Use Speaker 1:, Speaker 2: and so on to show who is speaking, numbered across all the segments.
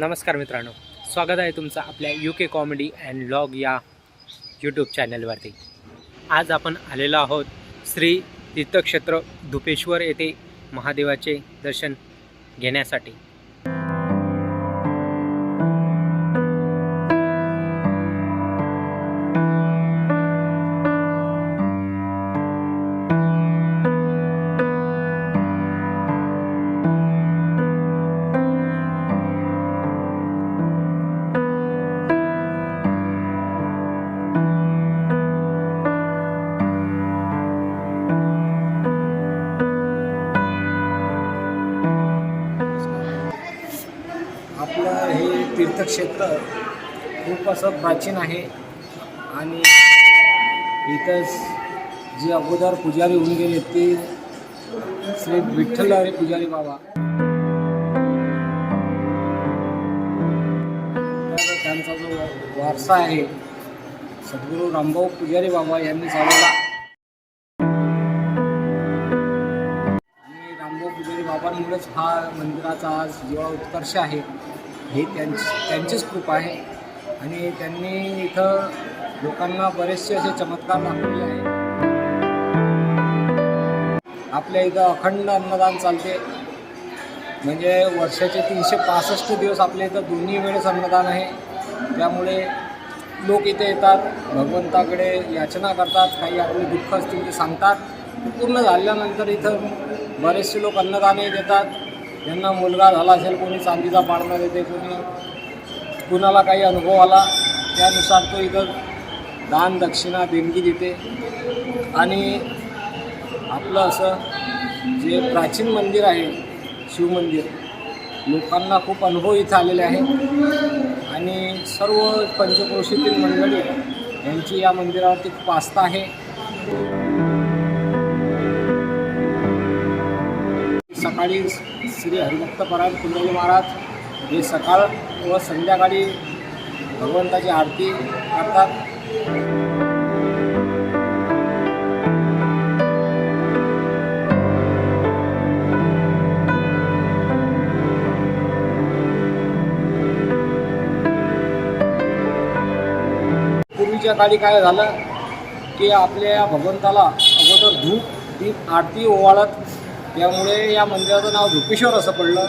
Speaker 1: नमस्कार मित्रांनो स्वागत आहे तुमचं आपल्या U K comedy and log या यूट्यूब चॅनलवरती आज आपण आलेलो आहोत श्री तीर्थक्षेत्र धुपेश्वर येथे महादेवाचे दर्शन घेण्यासाठी.
Speaker 2: आपलं हे तीर्थक्षेत्र खूप असं प्राचीन आहे. आणि इथं जे अगोदर पुजारी होऊन गेले ते श्री विठ्ठल हरी पुजारी बाबा. तर त्यांचा जो वारसा आहे सद्गुरू रामभाऊ पुजारी बाबा यांनी चालवला आणि रामभाऊ पुजारी बाबांमुळेच हा मंदिराचा आज जेव्हा उत्कर्ष आहे हे त्यांची त्यांचीच कृपा आहे. आणि त्यांनी इथं लोकांना बरेचसे असे चमत्कार दाखवले आहे आपल्या इथं अखंड अन्नदान चालते. म्हणजे वर्षाचे तीनशे पासष्ट दिवस आपल्या इथं दोन्ही वेळेस अन्नदान आहे. त्यामुळे लोक इथे येतात भगवंताकडे याचना करतात काही आपले दुःख असतील ते सांगतात. पूर्ण झाल्यानंतर इथं बरेचसे लोक अन्नदानही देतात. ज्यांना मुलगा झाला असेल कोणी चांदीचा पाळणा देते कोणी कुणाला काही अनुभव आला त्यानुसार तो इथं दान दक्षिणा देणगी देते. आणि आपलं असं जे प्राचीन मंदिर आहे शिवमंदिर लोकांना खूप अनुभव इथं आलेले आहेत. आणि सर्व पंचक्रोशीतील मंडळी यांची या मंदिरावरती खूप आस्था आहे. सकाळी श्री हरिभक्त परायण कुंडली महाराज हे सकाळ व संध्याकाळी भगवंताची आरती करतात. पूर्वीच्या काळी काय झालं की आपल्या या भगवंताला अगोदर धूप दीप आरती ओवाळत त्यामुळे या मंदिराचं नाव धुपेश्वर असं पडलं.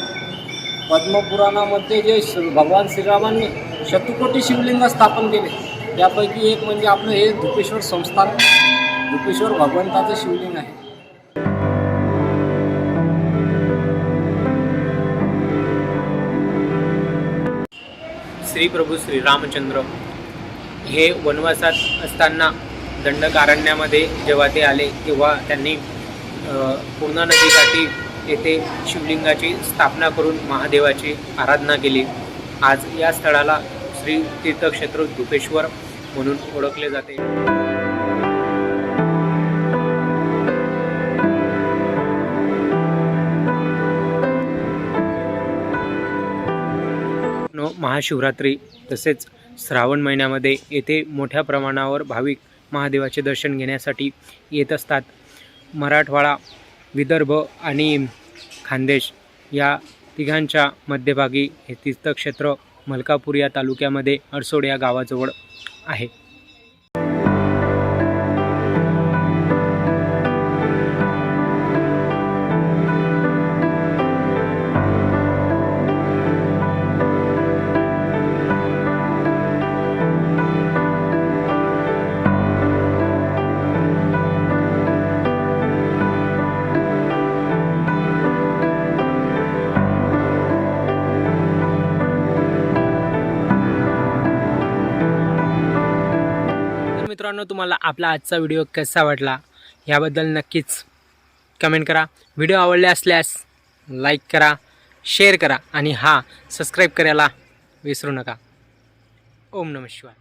Speaker 2: पद्मपुराणामध्ये जे श- भगवान श्रीरामांनी शतकोटी शिवलिंग स्थापन केले. त्यापैकी एक म्हणजे आपलं हे धुपेश्वर संस्थान. धुपेश्वर भगवंताचं शिवलिंग आहे.
Speaker 1: श्री प्रभू श्री रामचंद्र हे वनवासात असताना दंडकारण्यामध्ये जेव्हा ते आले तेव्हा त्यांनी पूर्णा नदीकाठी येथे शिवलिंगाची स्थापना करून महादेवाची आराधना केली. आज या स्थळाला श्री तीर्थक्षेत्र धुपेश्वर म्हणून ओळखले जाते. नो महाशिवरात्री तसेच श्रावण महिन्यामध्ये येथे मोठ्या प्रमाणावर भाविक महादेवाचे दर्शन घेण्यासाठी येत असतात. मराठवाडा विदर्भ आणि खानदेश या तिघांच्या मध्यभागी हे तीर्थक्षेत्र मलकापूर या तालुक्यामध्ये अडसोड या गावाजवळ आहे. मित्रांनो तुम्हाला आपला आजचा व्हिडिओ कसा वाटला याबद्दल नक्कीच कमेंट करा. व्हिडिओ आवडले असल्यास लाईक करा शेअर करा आणि हा सबस्क्राईब करायला विसरू नका. ओम नम शिवाय.